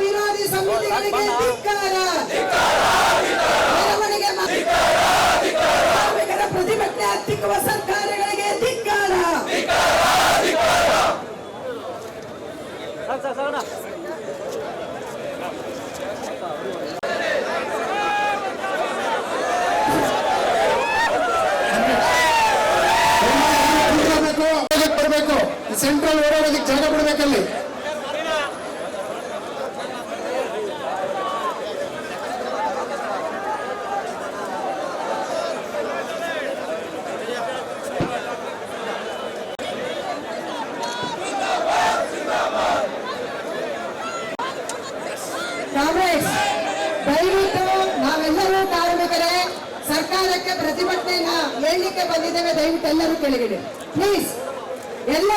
ವಿರೋಧಿ ಸಮಿತಿಗಳಿಗೆ ಧಿಕ್ಕಾರ ಮೆರವಣಿಗೆ ಕಾರ್ಮಿಕರ ಪ್ರತಿಭಟನೆ ಹತ್ತಿಕ್ಕುವ ಸರ್ಕಾರಗಳಿಗೆ ಧಿಕ್ಕಾರ ಸೆಂಟ್ರಲ್ ಓಡಾಡೋದಕ್ಕೆ ಜಾಗ ಬಿಡ್ಬೇಕಲ್ಲಿ ಕಾಂಗ್ರೆಸ್, ದಯವಿಟ್ಟು ನಾವೆಲ್ಲರೂ ಕಾರ್ಮಿಕರೇ, ಸರ್ಕಾರಕ್ಕೆ ಪ್ರತಿಭಟನೆಯನ್ನ ಹೇಳಲಿಕ್ಕೆ ಬಂದಿದ್ದೇವೆ, ದಯವಿಟ್ಟು ಎಲ್ಲರೂ ಕೆಳಗಿಡಿ. ಪ್ಲೀಸ್ ಎಲ್ಲ